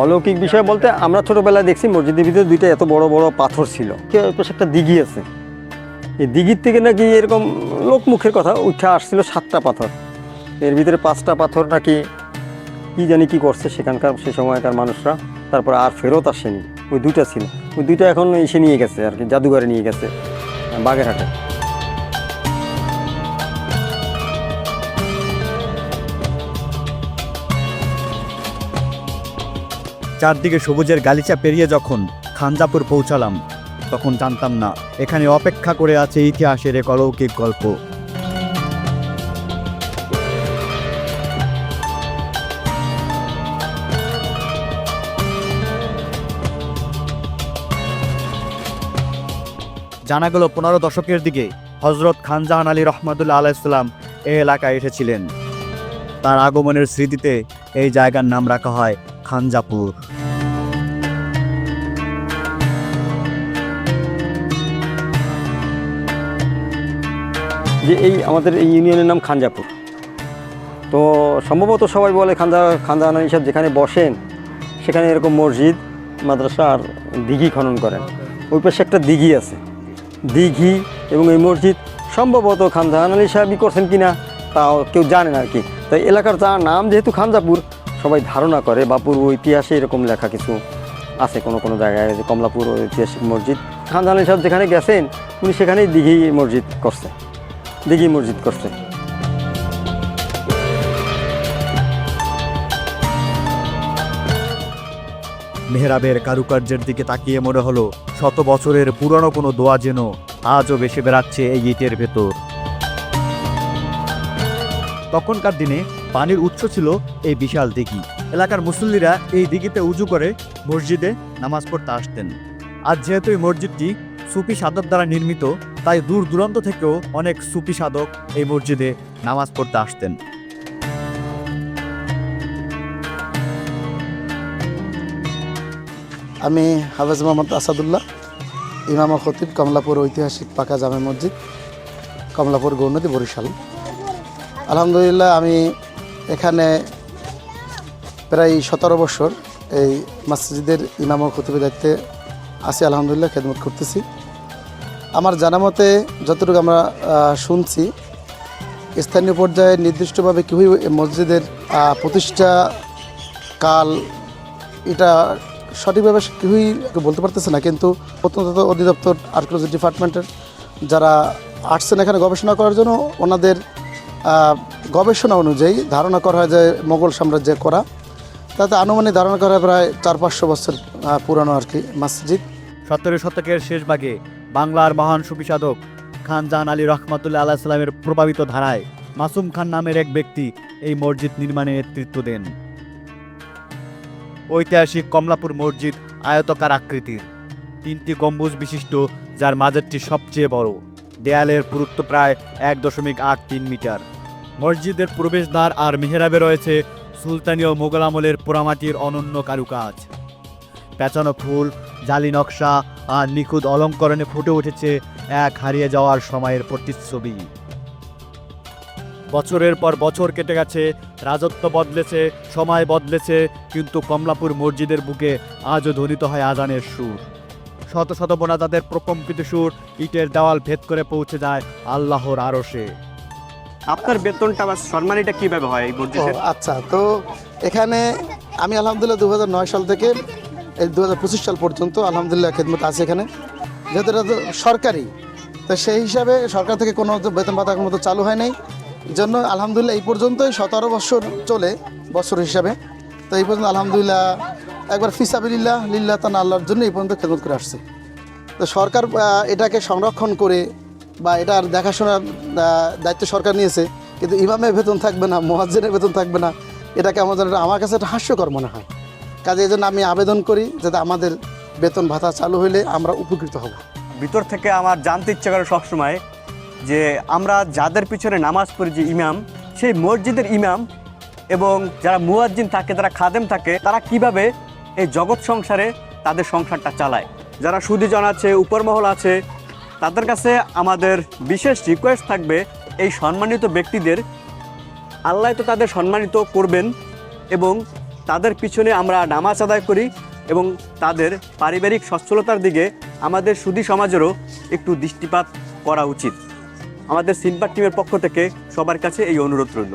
অলৌকিক বিষয় বলতে আমরা ছোটবেলায় দেখছি মসজিদের ভিতরে দুইটা এত বড় বড় পাথর ছিল। পাশে একটা দিঘি আছে। এই দিঘির থেকে নাকি এরকম লোক মুখের কথা উঠে আসছিল সাতটা পাথর। এর ভিতরে পাঁচটা পাথর নাকি কি জানি কি করছে সেখানকার সে সময়কার মানুষরা। তারপর আর ফেরত আসেনি। ওই দুইটা ছিল। ওই দুইটা এখন এসে নিয়ে গেছে আর কি, জাদুঘরে নিয়ে গেছে, বাগেরহাটে। চারদিকে সবুজের গালিচা পেরিয়ে যখন খানজাপুর পৌঁছালাম, তখন জানতাম না, এখানে অপেক্ষা করে আছে ইতিহাসের এক অলৌকিক গল্প। জানা গেল, পনেরো দশকের দিকে হজরত খানজাহান আলী রহমতুল্লাহ আলাইসাল্লাম এই এলাকায় এসেছিলেন। তার আগমনের স্মৃতিতে এই জায়গার নাম রাখা হয় খানজাপুর। যে এই আমাদের এই ইউনিয়নের নাম খানজাপুর। তো সম্ভবত সবাই বলে খানজা খান্দা আনানি সাহেব যেখানে বসেন, সেখানে এরকম মসজিদ, মাদ্রাসা আর দিঘি খনন করেন। ওই পাশে একটা দিঘি আছে। দিঘি এবং এই মসজিদ সম্ভবত খানজাহান আলী সাহেবই করছেন কিনা, তাও কেউ জানে না আর কি। তাই এলাকার তার নাম যেহেতু খানজাপুর, সবাই ধারণা করে বা পূর্ব ইতিহাসে এরকম লেখা কিছু আছে কোনো কোনো জায়গায়, যে কমলাপুর ঐতিহাসিক মসজিদ। খানজাহান আলী সাহেব যেখানে গেছেন, উনি সেখানেই দিঘি মসজিদ করছে, দিঘি মসজিদ করছে। মেহরাবের কারুকার্যের দিকে তাকিয়ে মনে হলো, শত বছরের পুরনো কোনো দোয়া যেন আজও বেশি বেড়াচ্ছে এই ইটের ভেতর। তখনকার দিনে পানির উৎস ছিল এই বিশাল দিঘি। এলাকার মুসল্লিরা এই দিঘিতে উজু করে মসজিদে নামাজ পড়তে আসতেন। আর যেহেতু এই মসজিদটি সুফি সাধক দ্বারা নির্মিত, তাই দূর দূরান্ত থেকেও অনেক সুফি সাধক এই মসজিদে নামাজ পড়তে আসতেন। আমি হাফেজ মোহাম্মদ আসাদুল্লাহ, ইমাম খতিব কমলাপুর ঐতিহাসিক পাকা জামে মসজিদ, কমলাপুর গৌনদী বরিশাল। আলহামদুলিল্লাহ, আমি এখানে প্রায় সতেরো বছর এই মসজিদের ইমাম ও খতিবের দায়িত্বে আছি, আলহামদুলিল্লাহ, খেদমত করতেছি। আমার জানা মতে যতটুকু আমরা শুনছি, স্থানীয় পর্যায়ে নির্দিষ্টভাবে এই মসজিদের প্রতিষ্ঠা কাল, এটা সঠিকভাবে কেউই বলতে পারতেছে না, কিন্তু প্রত্নতত্ত্ব অধিদপ্তর আর্কিওলজি ডিপার্টমেন্টের যারা আসছেন এখানে গবেষণা করার জন্য, ওনাদের গবেষণা অনুযায়ী ধারণা করা হয় যে মোগল সাম্রাজ্যে করা। তাতে আনুমানিক ধারণা করা প্রায় চার পাঁচশো বছর পুরানো আর কি মসজিদ। সতেরো শতকের শেষ ভাগে বাংলার মহান সুফি সাধক খান জাহান আলী রহমতুল্লাহ আল্লাহ প্রভাবিত ধারায় মাসুম খান নামের এক ব্যক্তি এই মসজিদ নির্মাণে নেতৃত্ব দেন। ঐতিহাসিক কমলাপুর মসজিদ আয়তকার আকৃতির। তিনটি গম্বুজ বিশিষ্ট, যার মাঝেরটি সবচেয়ে বড়। দেয়ালের পুরুত্ব প্রায় এক দশমিক আট তিন মিটার। মসজিদের প্রবেশদ্বার আর মেহরাবে রয়েছে সুলতানীয় মোগল আমলের পোড়ামাটির অনন্য কারুকাজ। পেঁচানো ফুল, জালি নকশা আর নিখুঁত অলঙ্করণে ফুটে উঠেছে এক হারিয়ে যাওয়ার সময়ের প্রতিচ্ছবি। বছরের পর বছর কেটে গেছে, রাজত্ব বদলেছে, সময় বদলেছে, কিন্তু কমলাপুর মসজিদের বুকে আজও ধ্বনিত হয় আজানের সুর। শত শত বোনাদাদের প্রকম্পিত সুর ইটের দেওয়াল ভেদ করে পৌঁছে যায় আল্লাহর আরশে। আপনার বেতনটা বা সম্মানিটা কীভাবে হয় এই ও, মসজিদে আচ্ছা তো এখানে আমি আলহামদুলিল্লাহ দুহাজার নয় সাল থেকে এই দুহাজার পঁচিশ সাল পর্যন্ত আলহামদুলিল্লাহ খেদমত আছে এখানে। যেহেতু এটা তো সরকারি তো সেই হিসাবে সরকার থেকে কোনো বেতন ভাতা মতো চালু হয় নাই। জন্য আলহামদুলিল্লাহ এই পর্যন্তই সতেরো বছর চলে বছর হিসাবে। তো এই পর্যন্ত আলহামদুলিল্লাহ একবার ফিসাবিল্লাহ লিল্লাহ তান আল্লাহর জন্য এই পর্যন্ত খেদমত করে আসছে। তো সরকার এটাকে সংরক্ষণ করে বা এটার দেখাশোনার দায়িত্ব সরকার নিয়েছে, কিন্তু ইমামের বেতন থাকবে না মহাজ্জেনের বেতন থাকবে না। এটাকে আমাদের আমার কাছে একটা হাস্যকর মনে হয়। কাজে এই জন্য আমি আবেদন করি যাতে আমাদের বেতন ভাতা চালু হলে আমরা উপকৃত হব। ভিতর থেকে আমার জানতে ইচ্ছা করে সবসময় যে আমরা যাদের পিছনে নামাজ পড়ি যে ইমাম, সেই মসজিদের ইমাম এবং যারা মুয়াজ্জিন থাকে, যারা খাদেম থাকে, তারা কীভাবে এই জগৎ সংসারে তাদের সংসারটা চালায়। যারা সুদীজন আছে, উপরমহল আছে, তাদের কাছে আমাদের বিশেষ রিকোয়েস্ট থাকবে এই সম্মানিত ব্যক্তিদের। আল্লাহ তো তাদের সম্মানিত করবেন এবং তাদের পিছনে আমরা নামাজ আদায় করি এবং তাদের পারিবারিক সচ্ছলতার দিকে আমাদের সুদী সমাজেরও একটু দৃষ্টিপাত করা উচিত। আমাদের সিনপার টিমের পক্ষ থেকে সবার কাছে এই অনুরোধ রইল।